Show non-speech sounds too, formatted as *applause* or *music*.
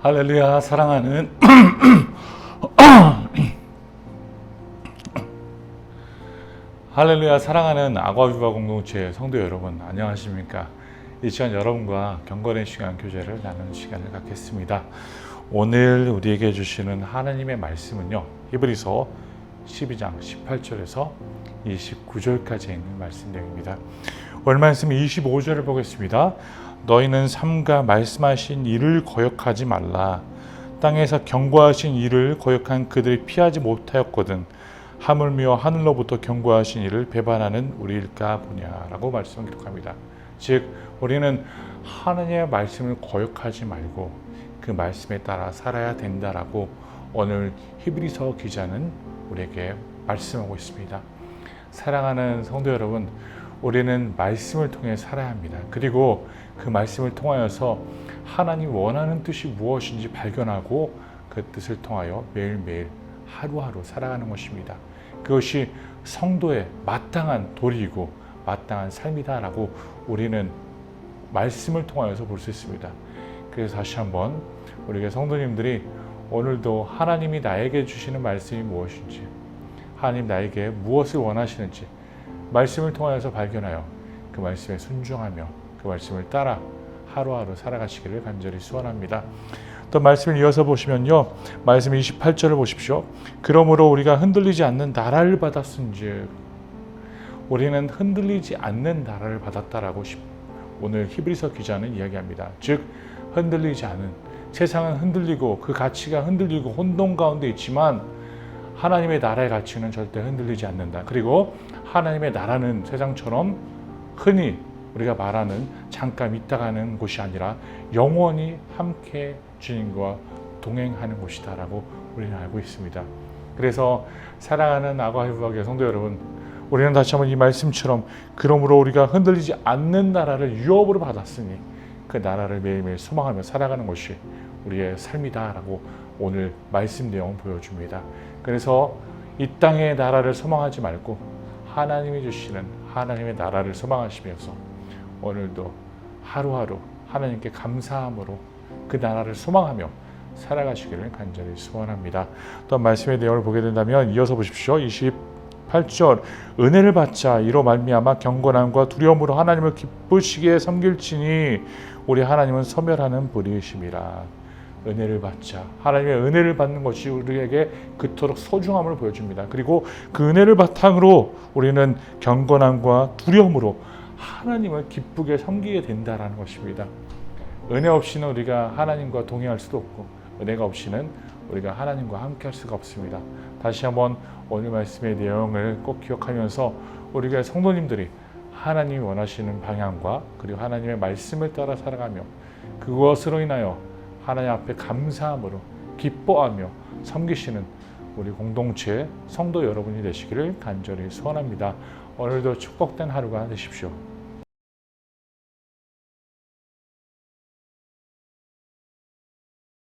할렐루야 사랑하는 *clears throat* 할렐루야 사랑하는 아과비바 공동체 성도 여러분 안녕하십니까? 이 시간 여러분과 경건의 시간 교제를 나누는 시간을 갖겠습니다. 오늘 우리에게 주시는 하나님의 말씀은요 히브리서 12장 18절에서 29절까지 있는 말씀 내용입니다 오늘 말씀 25절을 보겠습니다 너희는 삼가 말씀하신 일을 거역하지 말라. 땅에서 경고하신 일을 거역한 그들이 피하지 못하였거든. 하물며 하늘로부터 경고하신 일을 배반하는 우리일까 보냐라고 말씀 기록합니다. 즉 우리는 하나님의 말씀을 거역하지 말고 그 말씀에 따라 살아야 된다라고 오늘 히브리서 기자는 우리에게 말씀하고 있습니다. 사랑하는 성도 여러분, 우리는 말씀을 통해 살아야 합니다. 그리고 그 말씀을 통하여서 하나님 원하는 뜻이 무엇인지 발견하고 그 뜻을 통하여 매일매일 하루하루 살아가는 것입니다. 그것이 성도의 마땅한 도리이고 마땅한 삶이다라고 우리는 말씀을 통하여서 볼 수 있습니다. 그래서 다시 한번 우리가 성도님들이 오늘도 하나님이 나에게 주시는 말씀이 무엇인지 하나님 나에게 무엇을 원하시는지 말씀을 통하여서 발견하여 그 말씀에 순종하며 그 말씀을 따라 하루하루 살아가시기를 간절히 소원합니다. 또 말씀을 이어서 보시면요. 말씀 28절을 보십시오. 그러므로 우리가 흔들리지 않는 나라를 받았은즉 우리는 흔들리지 않는 나라를 받았다라고 오늘 히브리서 기자는 이야기합니다. 즉 흔들리지 않은 세상은 흔들리고 그 가치가 흔들리고 혼돈 가운데 있지만 하나님의 나라의 가치는 절대 흔들리지 않는다. 그리고 하나님의 나라는 세상처럼 흔히 우리가 말하는 잠깐 있다가는 곳이 아니라 영원히 함께 주님과 동행하는 곳이다라고 우리는 알고 있습니다. 그래서 사랑하는 아가히브학의 성도 여러분, 우리는 다시 한번 이 말씀처럼 그러므로 우리가 흔들리지 않는 나라를 유업으로 받았으니 그 나라를 매일매일 소망하며 살아가는 것이 우리의 삶이다라고 오늘 말씀 내용 보여줍니다. 그래서 이 땅의 나라를 소망하지 말고 하나님이 주시는 하나님의 나라를 소망하시면서 오늘도 하루하루 하나님께 감사함으로 그 나라를 소망하며 살아가시기를 간절히 소원합니다. 또 말씀의 내용을 보게 된다면 이어서 보십시오. 28절 은혜를 받자 이로 말미암아 경건함과 두려움으로 하나님을 기쁘시게 섬길지니 우리 하나님은 소멸하는 분이심이라. 은혜를 받자. 하나님의 은혜를 받는 것이 우리에게 그토록 소중함을 보여줍니다. 그리고 그 은혜를 바탕으로 우리는 경건함과 두려움으로 하나님을 기쁘게 섬기게 된다라는 것입니다. 은혜 없이는 우리가 하나님과 동행할 수도 없고 은혜가 없이는 우리가 하나님과 함께 할 수가 없습니다. 다시 한번 오늘 말씀의 내용을 꼭 기억하면서 우리가 성도님들이 하나님이 원하시는 방향과 그리고 하나님의 말씀을 따라 살아가며 그것으로 인하여 하나님 앞에 감사함으로 기뻐하며 섬기시는 우리 공동체 성도 여러분이 되시기를 간절히 소원합니다. 오늘도 축복된 하루가 되십시오.